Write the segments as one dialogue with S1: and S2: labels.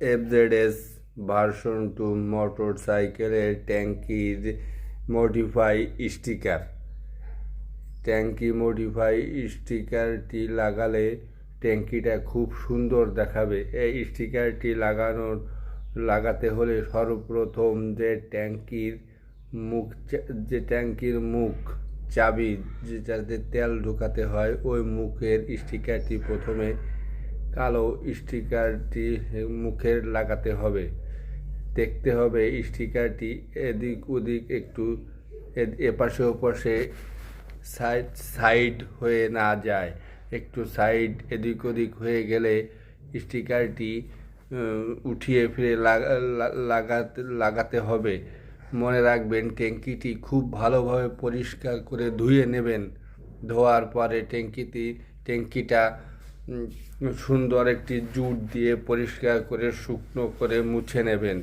S1: FZS version two motor সাইকেলের ট্যাঙ্কির modify sticker ট্যাঙ্কি মডিফাই স্টিকারটি লাগালে ট্যাঙ্কিটা খুব সুন্দর দেখাবে। এই স্টিকারটি লাগানোর লাগাতে হলে সর্বপ্রথম যে ট্যাঙ্কির মুখ যে ট্যাঙ্কির মুখ চাবি যেটাতে তেল ঢোকাতে হয়, ওই মুখের স্টিকারটি প্রথমে কালো স্টিকারটি মুখের লাগাতে হবে। দেখতে হবে স্টিকারটি এদিক ওদিক একটু এপাশে ওপাশে সাইড সাইড হয়ে না যায়। একটু সাইড এদিক ওদিক হয়ে গেলে স্টিকারটি উঠিয়ে ফিরে লাগা- লাগাতে লাগাতে হবে। মনে রাখবেন ট্যাঙ্কিটি খুব ভালোভাবে পরিষ্কার করে ধুয়ে নেবেন। ধোয়ার পরে ট্যাঙ্কিটি, ট্যাঙ্কিটা সুন্দর একটি জুট দিয়ে পরিষ্কার করে, শুকনো করে মুছে নেবেন।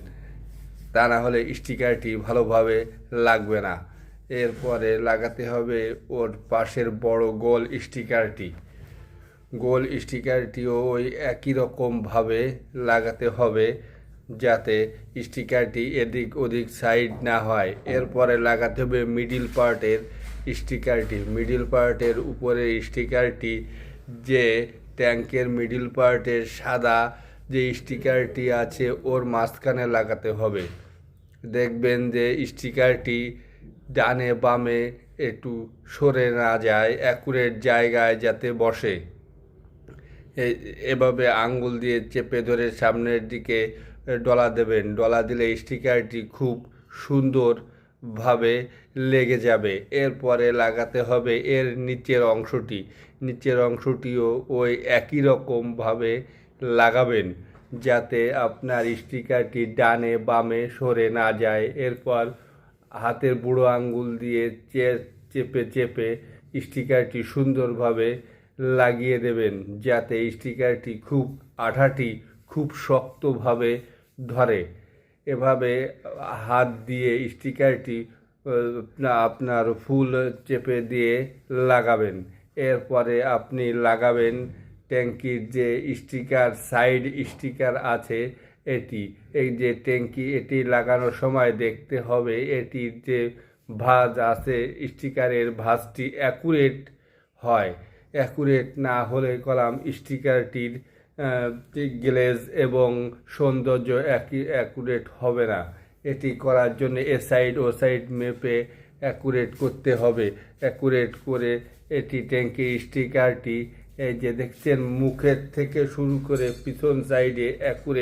S1: তা না হলে স্টিকারটি ভালোভাবে লাগবে না। এরপরে লাগাতে হবে ওর পাশের বড় গোল স্টিকারটি। গোল স্টিকারটিও ওই একই রকমভাবে লাগাতে হবে যাতে স্টিকারটি এদিক ওদিক সাইড না হয়। এরপরে লাগাতে হবে মিডিল পার্টের স্টিকারটি। মিডিল পার্টের উপরে স্টিকারটি যে ট্যাঙ্কের মিডিল পার্টের সাদা যে স্টিকারটি আছে, ওর মাঝখানে লাগাতে হবে। দেখবেন যে স্টিকারটি ডানে বামে একটু সরে না যায়, অ্যাকুরেট জায়গায় যাতে বসে। এভাবে আঙ্গুল দিয়ে চেপে ধরে সামনের দিকে ডলা দেবেন। ডলা দিলে স্টিকারটি খুব সুন্দরভাবে লেগে যাবে। এরপরে লাগাতে হবে এর নিচের অংশটি। নিচের অংশটিও ওই একই রকমভাবে লাগাবেন যাতে আপনার স্টিকারটি ডানে বামে সরে না যায়। এরপর হাতের বুড়ো আঙ্গুল দিয়ে চে- চেপে চেপে স্টিকারটি সুন্দরভাবে লাগিয়ে দেবেন যাতে স্টিকারটি খুব আঠাটি, খুব শক্তভাবে ধরে। এভাবে হাত দিয়ে স্টিকারটি আপনার ফুল চেপে দিয়ে লাগাবেন। এরপরে আপনি লাগাবেন ট্যাঙ্কির যে স্টিকার, সাইড স্টিকার আছে এটি। এই যে ট্যাঙ্কি এটি লাগানোর সময় দেখতে হবে এটির যে ভাঁজ আছে, স্টিকারের ভাঁজটি অ্যাকুরেট হয়। অ্যাকুরেট না হলে কলাম স্টিকারটির গ্লেজ এবং সৌন্দর্য একই অ্যাকুরেট হবে না। এটি করার জন্য এ সাইড ও সাইড মেপে অ্যাকুরেট করতে হবে। অ্যাকুরেট করে এটি ট্যাঙ্কের স্টিকারটি এই যে দেখছেন, মুখের থেকে শুরু করে পিছন সাইডে অ্যাকুরেট